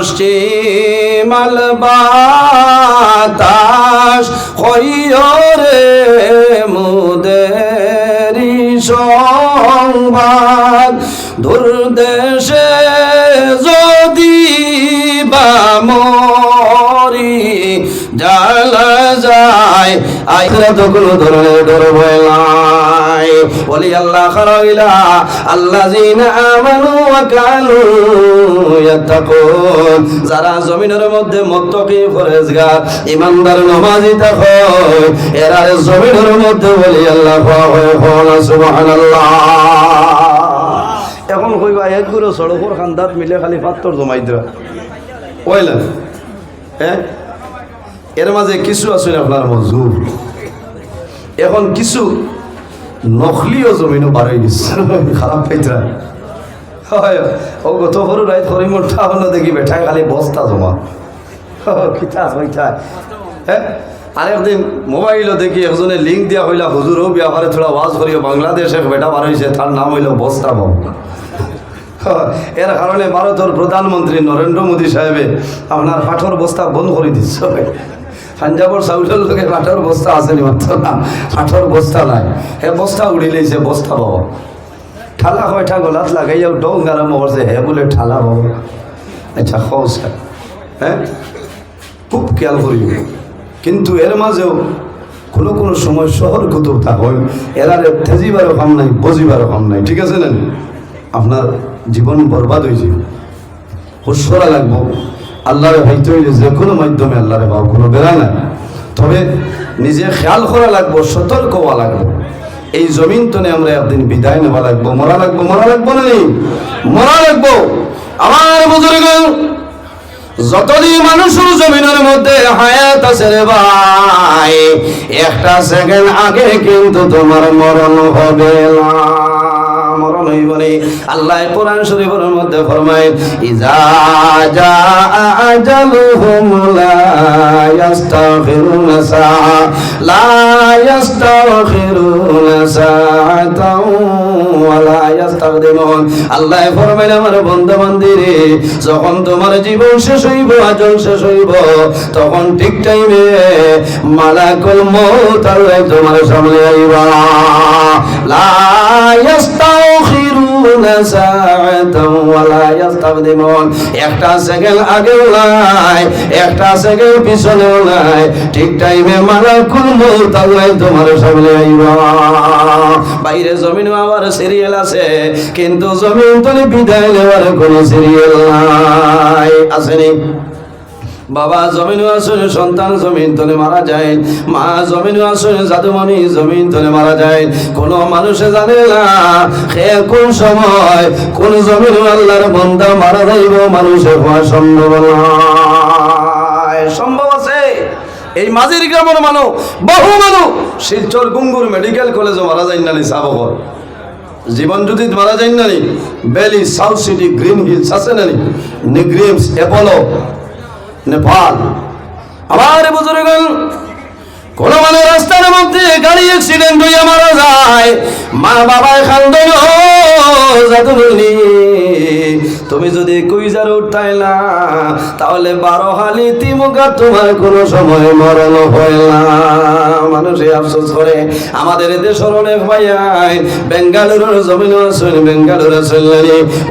পশ্চিম বাতাস হইরে মুদেরি সংবাদ। দুর্দেশে আইরা তো কোনো ধরনের ডর ভয় নাই বলি, আল্লাহ খারাইলা আল্লাযিনা আমানু ওয়া কানু ইয়াত্তাকুন। যারা জমিনের মধ্যে মুত্তাকি ফরেজগার ইমানদার, নামাজি থাকে। এরা জমিনের মধ্যে বলি, আল্লাহ হয় সুবহানাল্লাহ। এখন কইবা, এক গুরু সড়কর খান্দাত মিলে খালি পাত্তর জমাই দিবা। কইলেন হ্যাঁ? এর মাঝে কিছু আছে আপনার মজুর। এখন কিছু নকলিও জমিনও বাড়াই দিচ্ছে খারাপ পাইতরা হয় ও গত সরু রাইত করি মোটা হলো দেখি বেঠায় খালি বস্তা জমা। কিতা হ্যাঁ আরেকদিন মোবাইলও দেখি একজনে লিঙ্ক দিয়া হইলা হুজুরও বিয়াপারে থোড়া ওয়াজ করিও বাংলাদেশে বেটা বার হয়েছে তার নাম হইল বস্তা বাবু। এর কারণে ভারতের প্রধানমন্ত্রী নরেন্দ্র মোদী সাহেবে আপনার পাঠর বস্তা বন্ধ করে দিচ্ছে পাঞ্জাবর চাউলের লোকে পাঠর বস্তা আসেনি মাত্র না পাঠর বস্তা নাই। হে বস্তা উড়িলেছে বস্তা বাবা ঠালা কয়টা গলাত লাগাইয়াও ডং আরম্ভ করছে হে বলে, ঠালা বাবা আচ্ছা খোঁজ হ্যাঁ খুব খেয়াল করিব কিন্তু এর মাঝেও কোনো কোনো সময় শহর কুতুব থাকয় এরারে তেজিবারও কাম নাই বজিবারও কাম নাই। ঠিক আছে না আপনার জীবন বরবাদ হয়ে যাবে হুশ লাগবো। আল্লাহরে ভাইতে হইলে যে কোনো মাধ্যমে আল্লাহরে পাও কোনো বেড়া নাই। তবে নিজে খেয়াল করা লাগবো, সতর্ক হওয়া লাগবো। এই জমিন তনে আমরা একদিন বিদায় নেওয়া লাগবো। মরা লাগবো মরা লাগবো না নেই মরা লাগবো। আমার বুজুর্গ, যতদিন মানুষের জমিনের মধ্যে হায়াত আছে রে ভাই, একটা সেকেন্ড আগে কিন্তু তোমার মরণ হবে না। হইব বলে আল্লাহ কোরআন শরীফের মধ্যে ফরমায়, ইজা জা লা ইয়াস্তাগফিরুনা সা লা ইয়াস্তাগফিরুনা সাআতাও আল্লাহ ফরমায় আমার বন্ধু যখন তোমার জীবন শেষ হইব, আজল শেষ হইব, তখন ঠিক টাইমে মালাকুল মউত আল্লাহ তোমার সামনে আইবা। লা সাআতাও ওয়া লা একটা সেকেন্ড আগেও নাই, একটা সেকেন্ড পিছনেও নাই, ঠিক টাইমে মালাকুল মউত আল্লাহ তোমার সামনে আইবা। বাইরে জমিন আবার সিরিয়াল আছে, কিন্তু জমিন তলে বিদায় নেওয়ার কোনো সিরিয়াল নাই। আসেনি। বাবা জমিন আসলে সন্তান জমিন তলে মারা যায়। মা জমিন আসলে জাদুমণি জমিন তলে মারা যায়। কোনো মানুষে জানে না সে কোন সময় কোন জমিন আল্লাহর বন্ধা মারা যাইব, মানুষের হওয়া সম্ভব নয়। সম্ভব আছে? এই মাঝির গ্রামের মানুষ, বহু মানুষ শিলচর গুঙ্গুর মেডিকেল কলেজে মারা যায় না সাবকর জীবন যদি মারা যায় না বেলি, সাউথ সিটি, গ্রিন হিলস আছে না নিগ্রিমস অ্যাপোলো নেপাল আমার গেল কোন মানে রাস্তার মধ্যে গাড়ি অ্যাক্সিডেন্ট হইয়া মারা যায় মা বাবায় খান্দন জাদুনি তুমি যদি কুইজার উঠাই না, তাহলে বারো হালি তিমুকা তোমার কোনো সময় মরণ হয় না। মানুষে আফসোস করে, আমাদের দেশের অনেক ভাইয়াই বেঙ্গালুরুর জমিন আছে বেঙ্গালুর আছে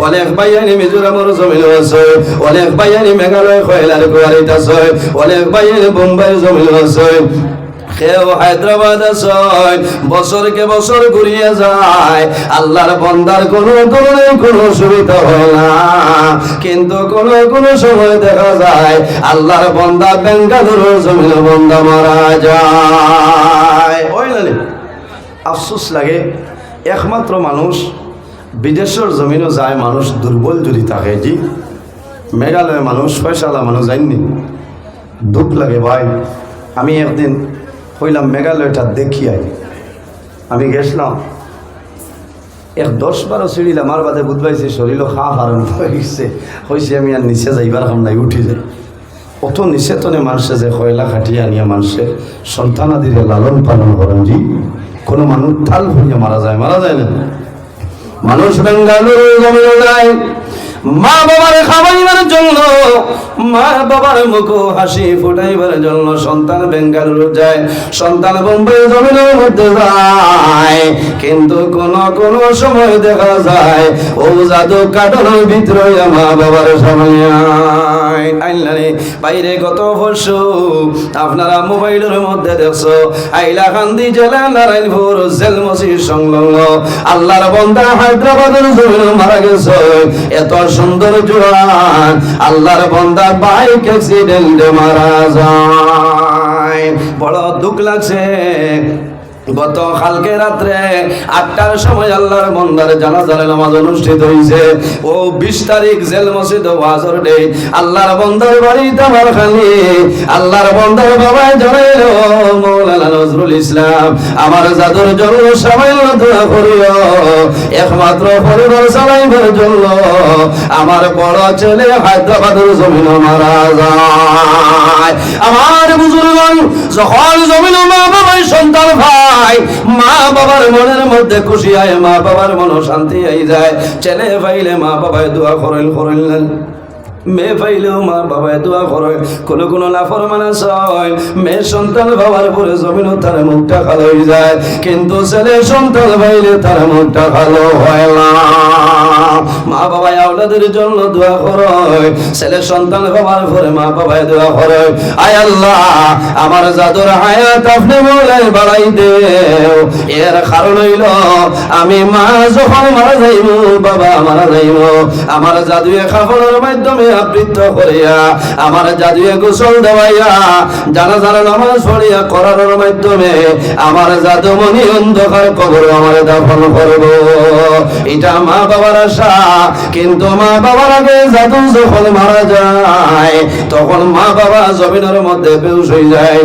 অনেক ভাইয়ানি মিজোরামের জমিন আছে, অনেক ভাইয়ানি মেঘালয়, কয়লার কুয়ারিত আছে, অনেক ভাইয়ানি বোম্বাই জমিন আছে। কেউ হায়দ্রাবাদ আছে বছরকে বছর ঘুরিয়ে যায়। আল্লাহর বন্দার কোনো ধরনের কোনো সুবিধা হয় না। কিন্তু কোনো কোনো সময় দেখা যায়, আল্লাহর বন্দা বেঙ্গালুরু জমিন বন্দা মারা যায়। ওই না নি? আফসোস লাগে, একমাত্র মানুষ বিদেশের জমিনও যায়, মানুষ দুর্বল যদি থাকে জি। মেঘালয় মানুষ, ফয়সালা মানুষ যায়নি। দুঃখ লাগে ভাই, আমি একদিন হইলাম মেঘালয়টা দেখি আই। আমি গেছিলাম। এক দশ বারো সিঁড়ি আমার বাদে বুধবাইছে, শরীরও খা হারণ হয়ে গেছে হয়েছে আমি আর নিচে যাইবার কাম নাই, উঠি যাই। অত নিচেতনে মানুষে যে কয়লা খাটিয়ে আনিয়া মানুষে, সন্তান আদিরে লালন পালন করেন জি, কোনো মানুষ তাল হইয়া মারা যায় মারা যায় না। মানুষ বেঙ্গালুরু যায়। মা বাবার খাবাই না ফুটাইবার জন্য, মা বাবার মুখ হাসি ফুটাইবার জন্য সন্তান বেঙ্গালুরু যায়, সন্তান বোম্বাই জমিনের মধ্যে যায়। কিন্তু কোন কোন সময় দেখা যায়, ও জাদু কাটানোর ভিতরে মা বাবার সময় বাইরে গত পরশু আপনারা মোবাইলের মধ্যে দেখছ আইলাকান্দি জেলা নারায়ণপুর জেল মসজিদ সংলগ্ন। আল্লাহর বন্দা হায়দ্রাবাদের জমিন মারা গেছে, এত সুন্দর জোয়ান আল্লাহর বন্দা বাইক অ্যাক্সিডেন্টে মারা যায়। বড় দুঃখ লাগছে। গত কালকে রাত্রে আটটার সময় আল্লাহর মন্দারে জানাজারে নামাজ অনুষ্ঠিত হয়েছে ও বিশ তারিখ জেল মসজিদ ওয়াজর ডে। আল্লাহর বন্দার বাড়িতে আমার খালি। আল্লাহর বন্দার মৌলানা নজরুল ইসলাম। আমার জাদুর জন্য দোয়া করিও। একমাত্র পরিবার চালাইবার জন্য। আমার বড় ছেলে হায়দ্রাবাদের জমিন মারা যায়। আমার বুজুর্গন যখন জমিন মা বাবাই সন্তান ভাই মা বাবার মনের মধ্যে খুশি হয়, মা বাবার মন শান্তি হয়ে যায়। ছেলে পাইলে মা বাবায় দোয়া করেন করেন মেয়ে পাইলেও মা বাবায় দোয়া করে কোনো কোনো লাফর মানাস হয় মেয়ে সন্তান বাবার পরে জমিনও তার মুখটা ভালো হয়ে যায়, কিন্তু ছেলে সন্তান পাইলে তার মুখটা ভালো হয় না। মা জন্য দোয়া করে ছেলে সন্তান বাবার মা বাবায় দোয়া করে আয় আমার জাদুর হায়াত আপনি বলে বাড়াই দেও। এর কারণ হইল, আমি মা যখন মারা যাইব, বাবা মারা যাইব। আমার জাদুয়ে খাফনের মাধ্যমে আবৃত্ত করিয়া আমার জাদুয়ে গোসল দেওয়াইয়া জানা জানা নামাজ পড়িয়া করানোর মাধ্যমে আমার জাদুমণি অন্ধকার কবর আমার দাফন করব। এটা মা বাবার আশা, কিন্তু মা বাবার আগে জাদু যখন মারা যায়, তখন মা বাবা জমিনের মধ্যে বেউস হয়ে যায়।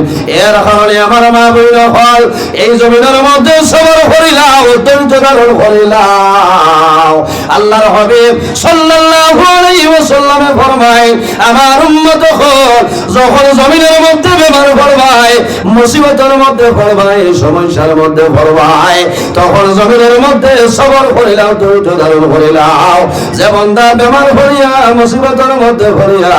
এর কারণে আমার মা বইল হল, এই জমিনের মধ্যে সবর করিলাম ধৈর্য ধারণ করিলাম আল্লাহর হাবিব সাল্লাল্লাহু আলাইহি ওয়াসাল্লামে ফরমায় আমার উম্মত হল যখন জমিনের মধ্যে বেমার পড়বায় মুসিবতের মধ্যে পড়বায় সমস্যার মধ্যে পড়বায় তখন জমিনের মধ্যে সবর করিলাম ধৈর্য ধারণ করিলাম যে বন্দা বেমার পড়িয়া মুসিবতের মধ্যে পড়িয়া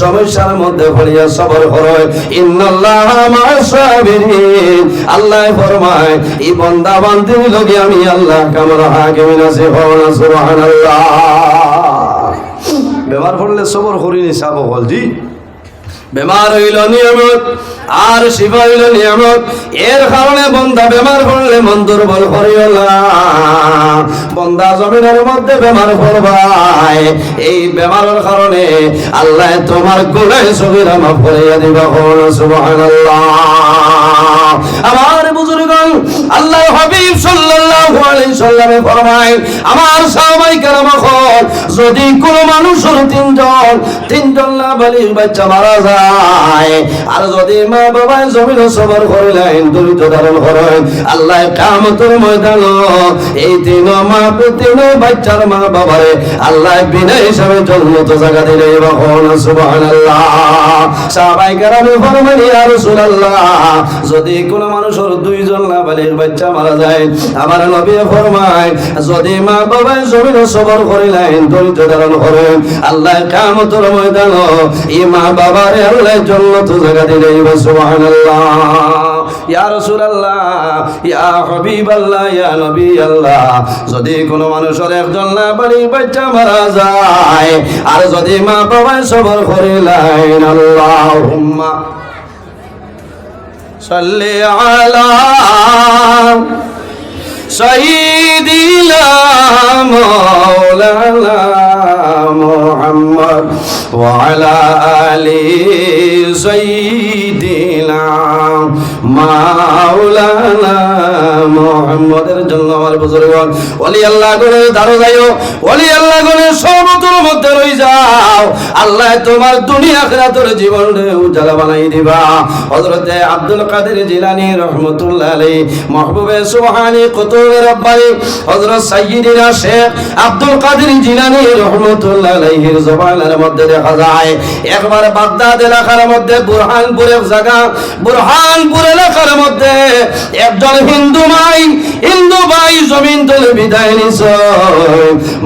সমস্যার মধ্যে পড়িয়া সবর করে ইন্নাল্লাহ মা'আস সাবিরিন। আল্লাহ ফরমায় এই বন্দা বান্দি লগে আমি আল্লাহ কামরা হাকিমিন সুবহানাল্লাহ। বেমার পড়লে সবর করিনি সাব হল জি। বেমার হইল নিয়মত, আর শিব হইল নিয়মত। এর কারণে বন্দা বেমার পড়লে মন দুর্বল করিল না। বন্দা জমিনের মধ্যে বেমার পড়বাই এই বেমারের কারণে আল্লাহ তোমার গুণায় সবিরা মাফ করিয়া দিবা হল সুবহানাল্লাহ। আমার বুজুর্গন আল্লাহ হাবিব আমার যদি কোন মানুষের তিনজন তিনজন না বাচ্চা মারা যায়, আর যদি মা জমিন সবর করিলেন ধারণ করেন, আল্লাহ ময়দান এই তিন মা, তিন বাচ্চার মা বাবারে আল্লাহ বিনা হিসাবে জন্মত জায়গা দিলে যদি কোন মানুষের দুইজন না বালির বাচ্চা মারা যায় আমার নবী ফরমায় যদি মা বাবা জমিন সবর করিলেন দরিদ্র ধারণ করেন আল্লাহ কামতর ময়দান এই মা বাবারে আল্লাহ জন্নত জায়গা দিলে সুবহানাল্লাহ ইয়া রাসূলুল্লাহ ইয়া হাবিবাল্লাহ ইয়া নবী আল্লাহ যদি কোনো মানুষের একজন না বালির বাচ্চা মারা যায় আর যদি মা বাবা সবর করিলেন আল্লাহুম্মা صل على سيدنا مولانا محمد وعلى آل سيدنا মাওলানা মুহাম্মাদের জন্য আমার বুজুর্গগণ ওলি আল্লাহ করে যাইও ওলি আল্লাহ করে মধ্যে রই যাও। আল্লাহ তোমার দুনিয়া জীবনে বানাই দিবা। আব্দুল কাদের মাহবুবে কুতুবে রব্বানি শেখ আব্দুল কাদের জিলানী রহমাতুল্লাহ আলাইহির জবানের মধ্যে দেখা যায়। একবার বাগদাদ এলাকার মধ্যে বুরহানপুর এক জায়গা, বুরহানপুর এলাকার মধ্যে একজন হিন্দু ভাই হিন্দু ভাই জমিন তুলে বিদায় নিছ।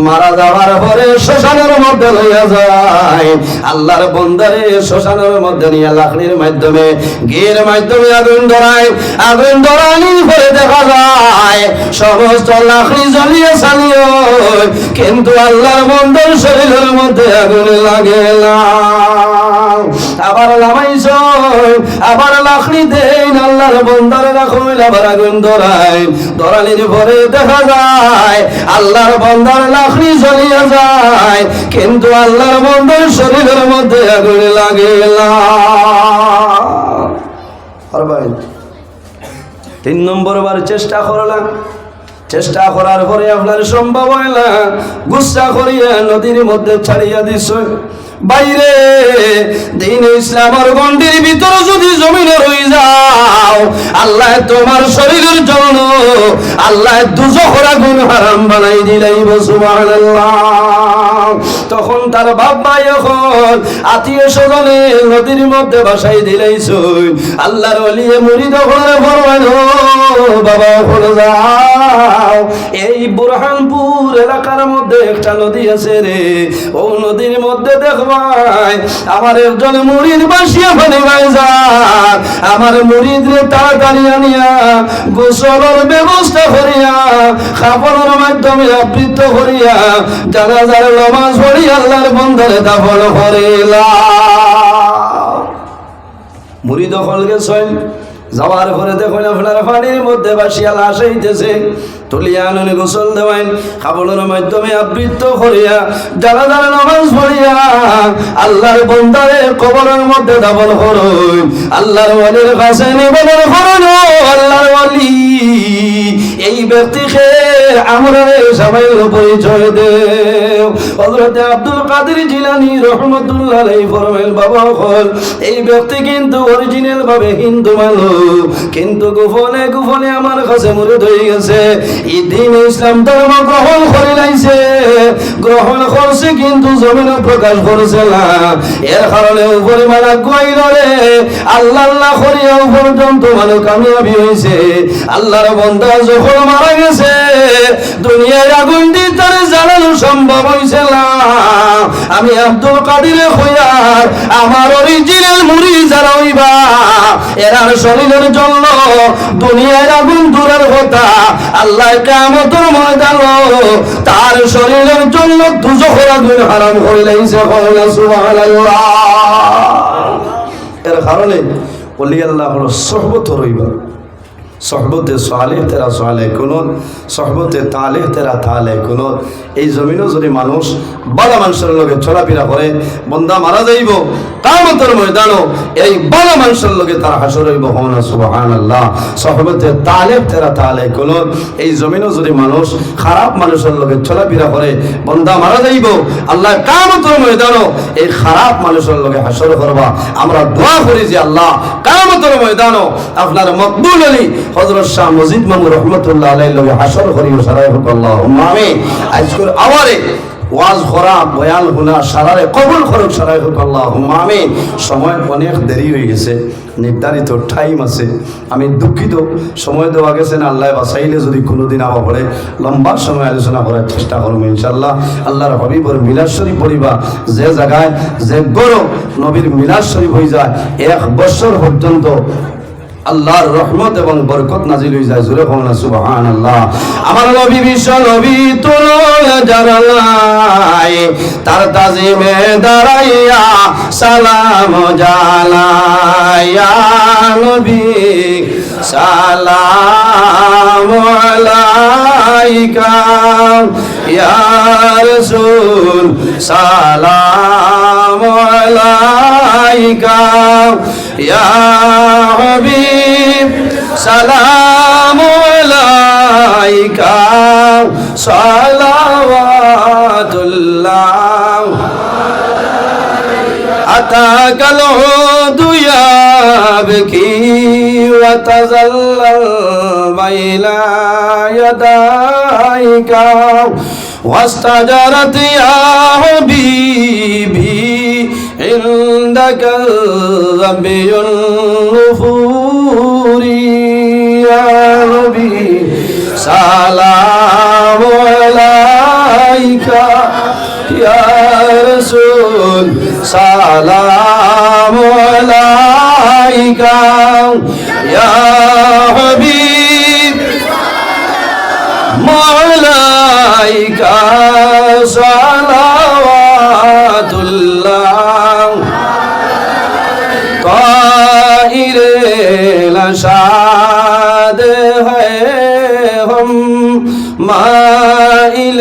মারা যাওয়ার পরে শ্মশানের মধ্যে লইয়া যায়। আল্লাহর বন্দারে শ্মশানের মধ্যে নিয়ে লাকড়ির মাধ্যমে গিয়ের মাধ্যমে আগুন ধরায়। আগুন ধরানির পরে দেখা যায়, সমস্ত লাকড়ি জ্বলিয়ে চালিয়ে। কিন্তু আল্লাহর বন্দার শরীরের মধ্যে আগুন লাগে না। আবার লামাইছ আবার লাকড়ি দেন আল্লাহর বন্দারে রাখুন আবার আগুন ধরায়। ধরানির পরে দেখা যায়, আল্লাহর বন্দার লাকড়ি জ্বলিয়ে যায়, কিন্তু আল্লাহর বন্দার শরীরের মধ্যে আগুন লাগে তিন নম্বর বার চেষ্টা করলাম। চেষ্টা করার পরে আপনার সম্ভব হয় না। গুসা করিয়া নদীর মধ্যে ছাড়িয়া দিস বাইরে দিন ইসলামের গন্ডির ভিতরে যদি জমিনে রই যাও, আল্লাহ তোমার শরীরের জন্য আল্লাহ দুজোহরা গুণ হারাম বানাই দিলাই সুবহানাল্লাহ। তখন তার বাপ ভাই এখন আত্মীয় স্বজনে নদীর মধ্যে বাসাই দিলাইছুন আল্লাহর অলিয়ে মুড়ি দখল ফরমান বাবা, ওখানে যাও। এই বুরহানপুর এলাকার মধ্যে একটা নদী আছে রে। ও নদীর মধ্যে দেখবাই, আমার একজন মুড়ির বাসিয়া ফেলে ভাই যা আমার মুড়িদ রে তাড়াতাড়ি আনিয়া গোসলের ব্যবস্থা করিয়া খাপড়ের মাধ্যমে আবৃত্ত করিয়া যারা যারা নমাজ আল্লাহর বন্ধরে দাফন করিলা মুড়ি দখল গেছেন, যাওয়ার পরে দেখুন আপনার পানির মধ্যে বাসিয়া লাশ হইতেছে তুলিয়া আননে গোসল দেওয়াইন খাবলের মাধ্যমে আবৃত্ত করিয়া, যারা যারা নামাজ পড়িয়া আল্লাহর বন্দারে কবরের মধ্যে দাবল করুন, আল্লাহর ওয়ালির কাছে নিবেদন করুন আল্লাহর ওয়ালি। এই ব্যক্তিকে আমরা সবাই পরিচয় দেও। হযরতে আব্দুল কাদের জিলানী রহমতুল্লাহ ফরমাইল বাবা হল, এই ব্যক্তি কিন্তু অরিজিনাল ভাবে হিন্দু মানুষ। কিন্তু গোপনে গোপনে আমার কাছে মুরিদ হয়ে গেছে। এই দিন ইসলাম ধর্ম গ্রহণ করে লাইছে। গ্রহণ করছে কিন্তু জমিনে প্রকাশ করছে না। এর কারণে উপরে মানা গুয়াই রে, আল্লাহ আল্লাহ করিয়াও পর্যন্ত মানুষ কামিয়াবি হয়েছে আল্লাহর বন্ধা যখন মারা গেছে দুনিয়ার আগুন দিয়ে তারে জ্বালানো সম্ভব হয়েছে না। আমি আব্দুল কাদির হইয়ার আমার অরিজিনাল মুড়ি যারা হইবা এরার শরীরের জন্য দুনিয়ার আগুন দূরের কথা। আল্লাহ কামতর ময়দান তার শরীরের জন্য দুজখের আগুন হারাম করে লাইছে সুবহানাল্লাহ। এর কারণে বলি আল্লাহ হলো সহবত রইবা সহবতে সালেহ তেরা সালে কুনুন সহবতে তালেহ তেরা তালে কুনুন এই জমিনও যদি মানুষ বালা মানুষের লগে চলাফেরা করে, বন্দা মারা যাইব, কামতের ময়দানও এই বালা মানুষের লগে তার হাসর হইব হনা সুবহান আল্লাহ সহবতে তালেহ তেরা তালে কুনুন এই জমিনও যদি মানুষ খারাপ মানুষের লগে চলাফেরা করে, বন্দা মারা যাইব, আল্লাহ কামতের ময়দানও এই খারাপ মানুষের লগে হাসর করবা। আমরা দোয়া করি যে আল্লাহ কামতের ময়দানও আপনার মকবুল আলী হজরত শাহ মজিদ মামু রহমতুল্লাহ আলাই লগে হাসর করি সারাই হোক আল্লাহ আমি আজকের আওয়ারে ওয়াজ করা, বয়ান শোনা, সারারে কবুল করুক সারাই হোক আল্লাহ আমি সময় অনেক দেরি হয়ে গেছে, নির্ধারিত টাইম আছে। আমি দুঃখিত, সময় দেওয়া গেছে না, আল্লাহ বাসাইলে যদি কোনোদিন আবার পড়ে, লম্বা সময় আলোচনা করার চেষ্টা করব ইনশাল্লাহ আল্লাহর হবিবর মিলাদ শরীফ পড়িবা, যে জায়গায়, যে গরম নবীর মিলাদ শরীফ হয়ে যায়, এক বছর পর্যন্ত আল্লাহর রহমত এবং বরকত নাজিল হয়ে যায়। জুরে কমনা সুবহান আল্লাহ আমার নবী বিশ্ব নবী তোর জানালাই তার তাজিমে দাঁড়াইয়া সালাম জালাইয়া নবী। সালাম আলাইকা, ইয়া রাসূল, সালাম আলাইকা। يا حبيب سلام عليك صلوات الله أتاك الهدى يبكي وتزلل بين يديك واستجرت يا حبيبي عندك ربي النفور يا ربي سلام عليك يا رسول سلام عليك يا حبيب مولايك سلام लशाद है हम माइल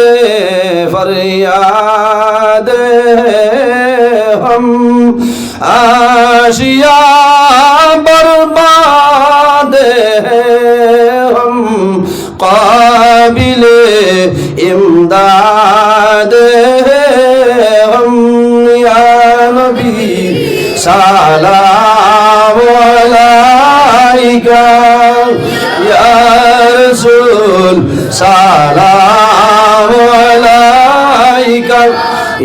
फरियाद সালাম আলাইকা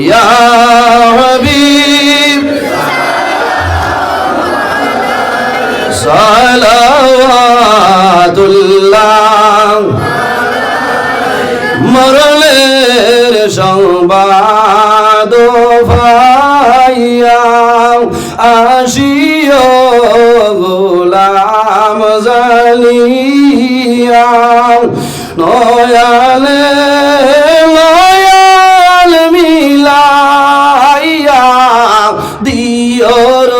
ইয়া হাবিব। সালাওয়াতুল্লাহ। মরলের সংবাদ ভাইয়া আসিও গোলাম জালিয়া। নয়ালে, নয়াল মিলাইয়া দিয়র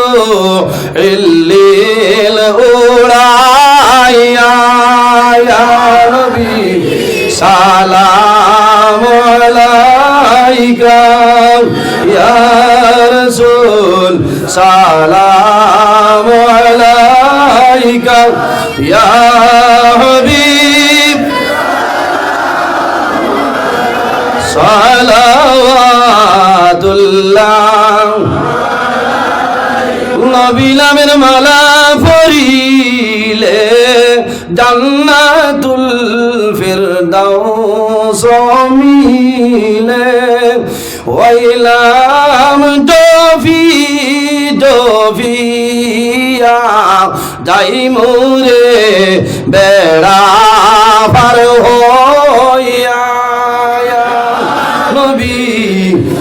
ইল্লিল উড়াইয়া। ইয়া নবী, সালাম আলাইকা। ইয়া রাসূল, সালাম আলাইকা। ইয়া হাবিব সালাওয়াতুল্লাহ। নবী নামের মালা পরিলে জান্নাতুল ফিরদাউস মিলে। ওয়াইলাম দফি দফিয়া যাই মোরে বেড়া পার হইয়া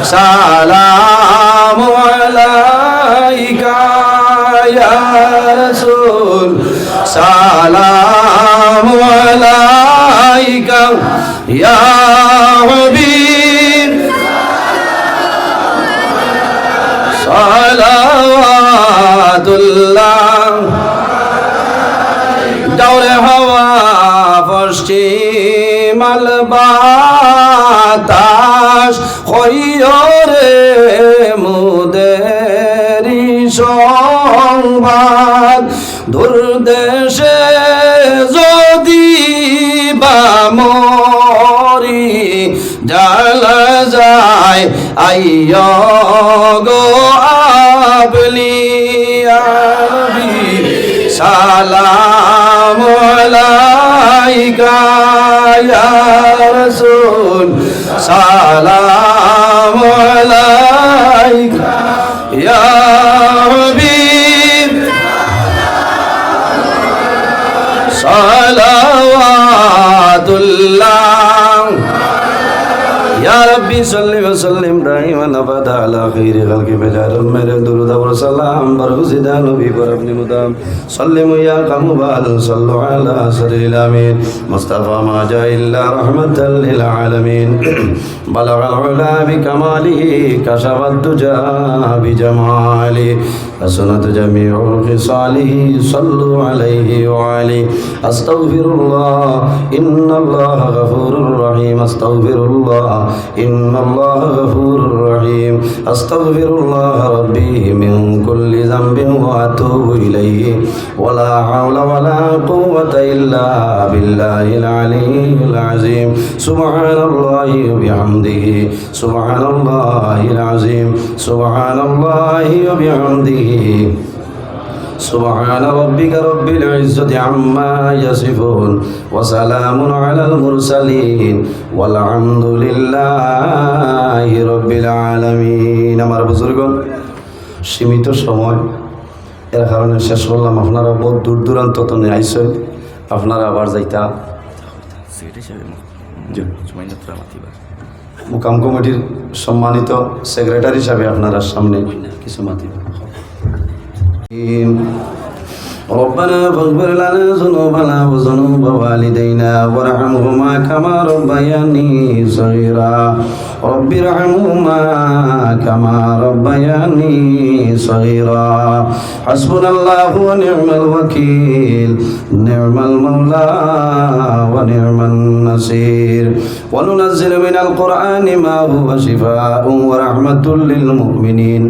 সালাম আলাইকা ইয়া রাসূল সালাম আলাইকা ইয়া হাবিব। সালাওয়াতুল্লাহ। দৌড়ে হাওয়া পশ্চিমাল বাতাস হইরে মুদেরি সংবাদ, দুর্দেশে যদি বামরি জালা যায়, আইয় গো আবলিয়া সালাম আলাইকা ইয়া রাসূল, সালাম يا ربي صل وسلم دائما ابدا على خير خلق بلاد میرے درود و سلام بر خدا نبی پر اپنی مدام صلیمو یا قوم بال صلوا علی سر الامین مصطفى ما جاء الا رحمتا للعالمين بلغ العلا بكماله كشف الدجى بجماله حسنت جميع خصاله صلوا عليه وعليه استغفر الله ان الله غفور رحيم استغفر الله إن الله غفور رحيم أستغفر الله ربي من كل ذنب وأتوب إليه. ولا حول ولا قوة إلا بالله العلي العظيم. سبحان الله وبحمده. سبحان الله العظيم. سبحان الله وبحمده. سبحان ربك رب العزة عما يصفون وسلام على المرسلين والحمد لله رب العالمين আমার বুজুর্গণ সীমিত সময় এর কারণে শেষ করলাম আপনারা বহুত দূর দূরান্ত তো নিয়ে আইসেন আপনারা আবার যাইতা Secretaria de Juventud Mativa. মুকাম কমিটির সম্মানিত সেক্রেটারি হিসাবে আপনারা সামনে কিছু মাতি ربنا فاغفر لنا ذنوبنا وذنوب والدينا وارحمهما كما ربياني صغيرا رب ارحمهما كما ربياني صغيرا حسبنا الله ونعم الوكيل نعم المولى ونعم النصير وننزل من القرآن ما هو شفاء ورحمة للمؤمنين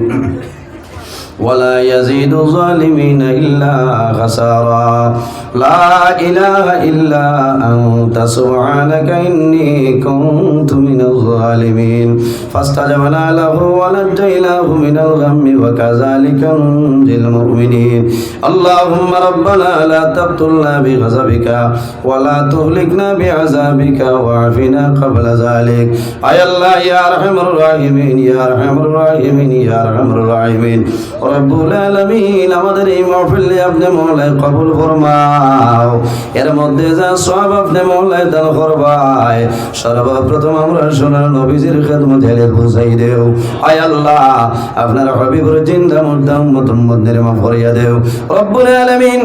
ولا يزيد الظالمين إلا خسارا. لا إله إلا أنت سبحانك إني كنت من الظالمين فاستجبنا له ونجيناه من الغم وكذلك ننجي المؤمنين اللهم ربنا لا تقتلنا بغضبك ولا تهلكنا بعذابك واعفنا قبل ذلك أي الله يا أرحم الراحمين يا أرحم الراحمين يا أرحم الراحمين রব্বুল আলামিন আমাদের এই মাহফিলে আপনি মহলায় কবুল ফরমাও এর মধ্যে যা সব আপনি মহলায় দান করবাই সর্বপ্রথম আমরা সোনার নবীজির খেদমত হেলে বুঝাই দেও। আয় আল্লাহ, আপনার হবিবুর জিন্দা মুর্দা উম্মত উম্মতদের মাফ করিয়া দেও। রব্বুল আলামিন,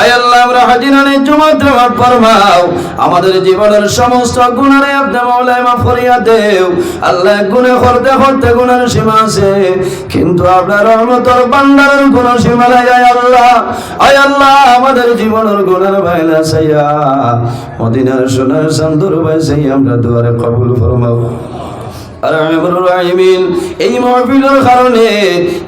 আয় আল্লাহ, আমরা হাজিরানে জুমাত মাফ ফরমাও। আমাদের জীবনের সমস্ত গুণারে আপনি মহলায় মাফ করিয়া দেও। আল্লাহ গুণে করতে করতে গুণের সীমা আছে। কিন্তু আপনার রহমতর বান্দারের কোন সীমা নাই, আয় আল্লাহ। আয় আল্লাহ, আমাদের জীবনের গুণের বাইলা সাইয়া মদিনার সোনার সান্দর ভাই সাইয়া আমরা দুয়ারে কবুল ফরমাও। এই মহফিলের কারণে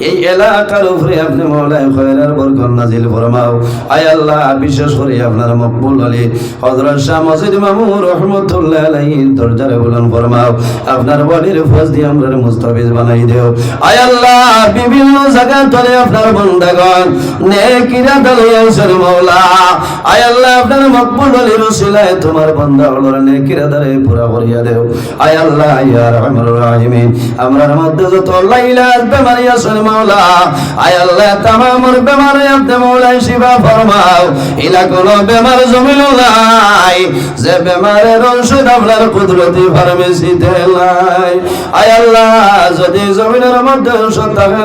এই এলাকার উপরে আপনি মৌলায় খয়রার বরকত নাজিল ফরমাও। আয় আল্লাহ, বিশেষ করে আপনার মকবুল আলী হযরত শাহ মসজিদ মামুর রহমতুল্লাহ আলাইহির দরজারে বুলন ফরমাও। আপনার বডির ফজ দিয়ে আমরা মুস্তাফিজ বানাই দেও। আয় আল্লাহ, বিভিন্ন জায়গা তলে আপনার বন্দাগণ নেকিরা দলে আইসর মৌলা। আয় আল্লাহ, আপনার মকবুল আলীর উসিলায় তোমার বন্দা হলোর নেকিরা দলে পুরা করিয়া দেও। আয় আল্লাহ, ইয়া রহমান। রাহিমিন আমরার মধ্যে যত লাইলার বেমারি আছে মাওলা, আয় আল্লাহ তামামুর বেমারি আপনি মাওলা শিবা ফরমাও। ইলা কোন বেমার জমিল নাই, যে বেমারের আপনার কুদরতি ফার্মেসিতে আয় আল্লাহ, যদি জমিনের মধ্যে ঔষধ থাকে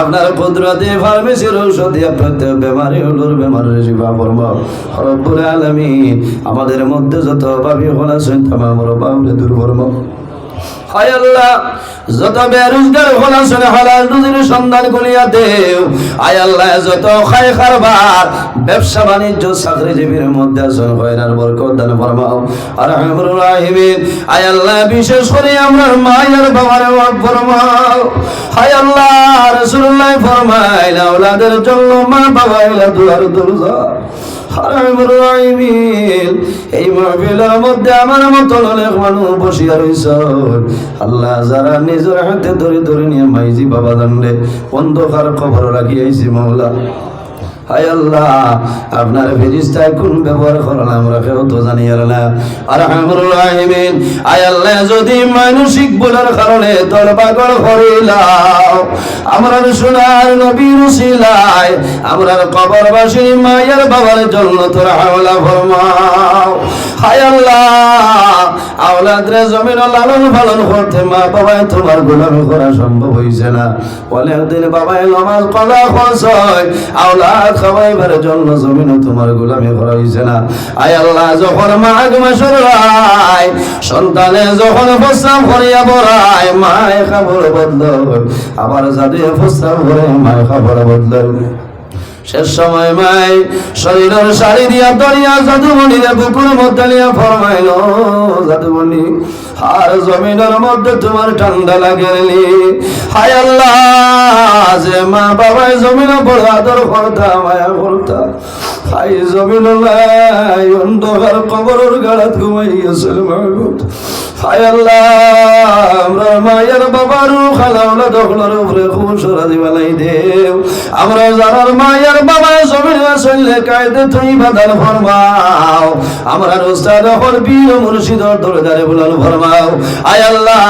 আপনার কুদরতি ফার্মেসির ঔষধ দিয়ে প্রত্যেক বেমারি হলোর বেমারের শিবা ফরমাও। রব্বুল আমাদের মধ্যে যত অভাবী হল আছেন, তামামুর অভাবরে দূর হায় আল্লাহ, যত বেরোজগার হল শুনে হালাল রুজির সন্ধান করিয়া দেও। আয় আল্লাহ, যত খাই খারবার ব্যবসা বাণিজ্য, চাকরিজীবীর মধ্যে আছেন হয়রার বরকত দান ফরমাও। আর রাহিমিন আয় আল্লাহ, বিশেষ করে আমরা মায়ের বাবার ফরমাও। হায় আল্লাহ, রাসূলুল্লাহ ফরমাইল আওলাদের জন্য মা বাবা এলা দুয়ার দরজা। এই মাহফিলের মধ্যে আমার মতন অনেক মানুষ বসিয়া রয়েছ আল্লাহ যারা নিজের হাতে ধরে ধরে নিয়ে মাইজি বাবা জানলে অন্ধকার খবর রাখি মৌলা হায় আল্লাহ, আপনার ফেরিস্তায় কোন ব্যবহার করেন আমরা কেউ তো জানি আর না। আর রাহিমিন আয় আল্লাহ, যদি মানসিক বলার কারণে তোর পাগল করিলাও আমরা সোনার নবীর উসিলায় আমরা কবরবাসী মায়ের বাবার জন্য তোর হাওলা ফরমাও। হায় আল্লাহ আওলাদরে জমিন লালন পালন করতে মা বাবাই তোমার গোলামি করা সম্ভব হইছে না। বলে একদিন বাবাই নমাজ কলা হয় আওলাদ খাওয়াইবার জন্য জমিন তোমার গোলামি করা হইছে না। আয় আল্লাহ, যখন মাঘ মাসের রায় সন্তানে যখন প্রস্তাব করিয়া বড়ায় মায় খাবার বদল আবার যাদের প্রস্তাব করে মায় খাবার বদল শেষ সময় মাই শরীরের শাড়ি দিয়া দরিয়া জাদুমণিরে বুকুর মধ্যে ফরমাইল জাদুমণি। আর জমিনের মধ্যে তোমার ঠান্ডা লাগেলি হায় আল্লাহ, যে মা বাবাই জমিন বড় আদর করতা মায়া করতা হাই জমিন অন্ধকার কবরের গাড়াত ঘুমাইয়াছিল মাহবুব। হায় আল্লাহ, আমরা মায়ের বাবারও খালাওলা দখলের উপরে খুব দিবালাই দেও আমরা যারার মায়ের বাবা জমিন আসলে কায়দে তুই বাদাল ফরমাও। আমরা বীর মুর্শিদর দরদারে বুলাল ফরমাও আয় আল্লাহ,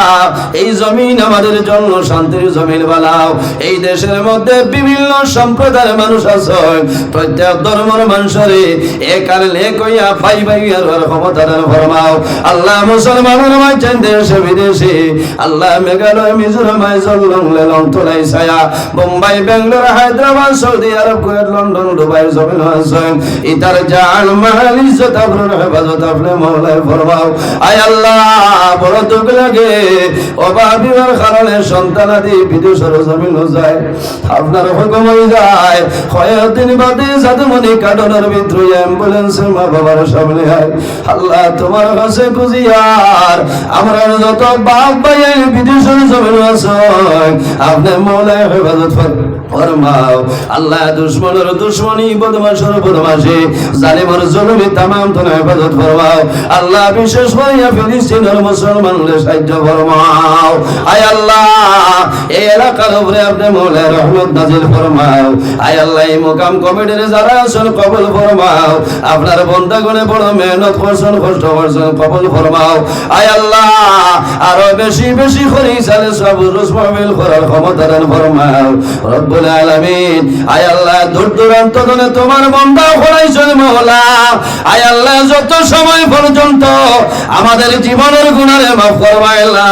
এই জমিন আমাদের জন্য শান্তির জমিন বানাও। এই দেশের মধ্যে বিভিন্ন সম্প্রদায়ের মানুষ আছে। প্রত্যেক ধর্মের মানুষরে এ কারণে কইয়া ভাই ভাই ক্ষমতা ফরমাও। আল্লাহ মুসলমানের মাঝখান দেশে বিদেশে, আল্লাহ মেঘালয় মিজোরাম জলং লেলং তোলাই ছায়া। Bombay Bangalore Hyderabad, Saudi Arab, Kuwait, London, Dubai জমিন হাসান ইতার জান মাল ইজ্জত আপনার হেফাজত আপনি মহলায় ফরমাও। আয় আল্লাহ বড় দুঃখ লাগে কারণে সন্তান আদি জমিন যায়। আপনার হুকুম হয়ে যায় বাদে সাধুমণি কাটনের অ্যাম্বুলেন্সের মা বাবার সামনে হয় আল্লাহ তোমার কাছে খুঁজিয়ার আমরা যত বাপ ভাই বিদেশের জমিন আছে, আপনি মৌলায় হেফাজত ফরমাও। আল্লাহ দুশ্মনের বিশেষ ফিলিস্তিনের মুসলমানদের সাহায্য ফরমাও। আয় আল্লাহ এলাকার উপরে আপনি রহমত নাজিল ফরমাও। আয় আল্লাহ, এই মোকাম কমিটির যারা আছেন কবল ফরমাও। আপনার বড় মেহনত করছেন, কষ্ট করছেন, কবল ফরমাও। আয় আল্লাহ, আরও বেশি বেশি করি চালে সব রুসমাবিল করার ক্ষমতা ফরমাও। রব্বুল আলামিন। আয় আল্লাহ, দূর দূরান্ত ধরে তোমার মৌলা আয় আল্লাহ, যত সময় পর্যন্ত আমাদের জীবনের গুণারে মাফ করবাইলা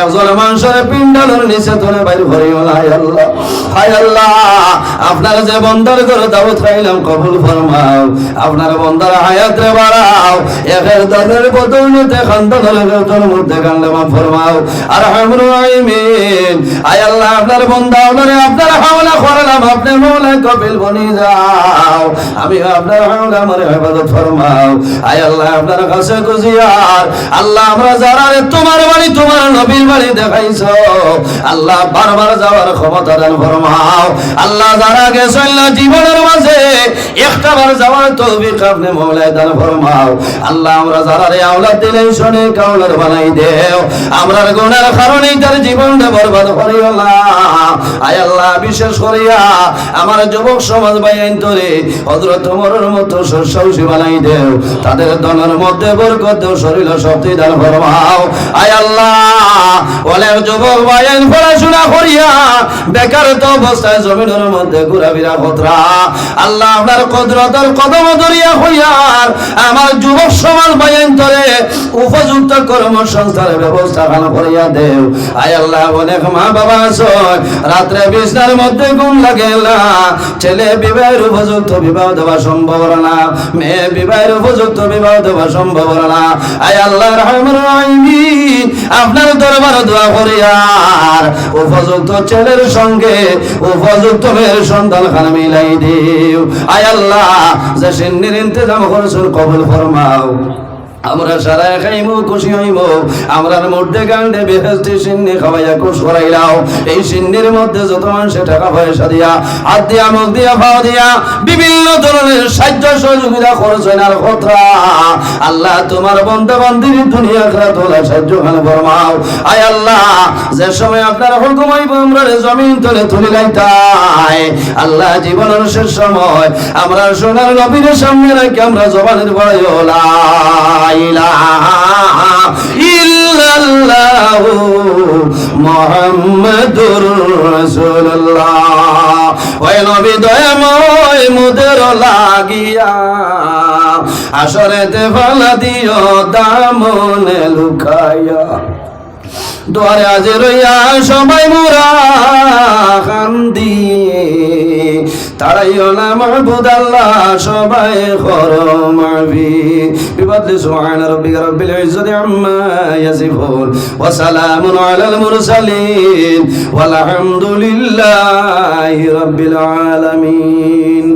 একজন মানুষের পিণ্ডালের নিচে তোলে বাইর করিও না, আয় আল্লাহ। হায় আল্লাহ, আপনার যে বন্দার করে দাওয়াত খাইলাম কবুল ফরমাও। আপনার বন্দার হায়াত রে বাড়াও। একের দাদের বদৌলতে খানদানের গৌতর মধ্যে কান্দে মাফ ফরমাও। আর হামরু আইমিন আয় আল্লাহ, আপনার বন্দা আপনারে আপনার হাওলা করলাম আপনি মৌলা কপিল বনি যাও। আমি আপনার হাওলা আমার হেফাজত ফরমাও। আয় আল্লাহ, আপনার কাছে খুঁজিয়ার আল্লাহ, আমরা যারা তোমার বাড়ি, তোমার নবীর বাড়ি দেখাইছো। আল্লাহ, বারবার যাওয়ার ক্ষমতা দান ফরমাও। আল্লাহ, যারা গেছেন না জীবনের মাঝে, একটা বার যাওয়ার তৌফিক আপনি মৌলায় দান ফরমাও। আল্লাহ, আমরা যারা রে, আওলাদ দিলে শোনে কাউলার বানাই দেও। আমরার গুণের কারণেই তার জীবনটা বরবাদ করিও না। আয় আল্লাহ, বিশেষ করিয়া আমার যুবক সমাজ বাইন তোরে, হযরত ওমরের মতো শস্যৌষী বানাই দেও। তাদের দনের মধ্যে বরকত দেও, শরীর শক্তি দান ফরমাও। আয় আল্লাহ অনেক যুবক বাইন পড়াশোনা করিয়া বেকার তো অবস্থায় জমিনের মধ্যে ঘুরাফিরা খতরা আল্লাহ আপনার কদরতর কদম ধরিয়া হইয়ার আমার যুবক সমাজ বাইন তোরে উপযুক্ত কর্মসংস্থানের ব্যবস্থা খান করিয়া দেও। আয় আল্লাহ, অনেক মা বাবা আছেন রাত্রে বিছনার মধ্যে ঘুম লাগে না। ছেলে বিবাহের উপযুক্ত বিবাহ দেওয়া সম্ভব না। মেয়ে বিবাহের উপযুক্ত বিবাহ দেওয়া সম্ভব না। আয় আল্লাহ আপনার দরবার দোয়া করিয়ার উপযুক্ত ছেলের সঙ্গে উপযুক্ত মেয়ের সন্তান খান মিলাই দিও। আয় আল্লাহ, যে সিন্নির ইন্তজাম করেছেন কবুল ফরমাও। আমরা সারা খাইমু, খুশি হইব আমরার মধ্যে কাণ্ডে বেহেস্তি সিন্নি খাওয়াইয়া খুশ করাইলাও এই সিন্নির মধ্যে যত মানুষে টাকা পয়সা দিয়া হাত দিয়া মুখ দিয়া, খাওয়া দিয়া, বিভিন্ন ধরনের সাহায্য সহযোগিতা খরচ হয় আর খতরা। আল্লাহ তোমার বন্ধু বান্ধির দুনিয়া খেলা তোলা সাহায্য খান, ফরমাও। আয় আল্লাহ যে সময় আপনার হুকুম হইব, আমরা জমিন তলে তুলে গাইতাই আল্লাহ জীবনের শেষ সময়, আমরা সোনার নবীর সামনে রাখি আমরা জবানের বড় ইল্লাল্লাহু মুহাম্মাদুর লাগিয়া, আসরেতে ফালা দিও দামনে লুকাইয়া। দুয়ারে আজ রইয়া সবাই মুরা কান্দি তাড়াইও না মাহবুদ আল্লাহ, সবাই খর মারবি বিবদলি সুবহান রাব্বিকা রাব্বিল ইজ্জাতি আম্মা ইয়াসিফুন। ওয়া সালামুন আলাল মুরসালিন। ওয়াল হামদুলিল্লাহি রাব্বিল আলামিন।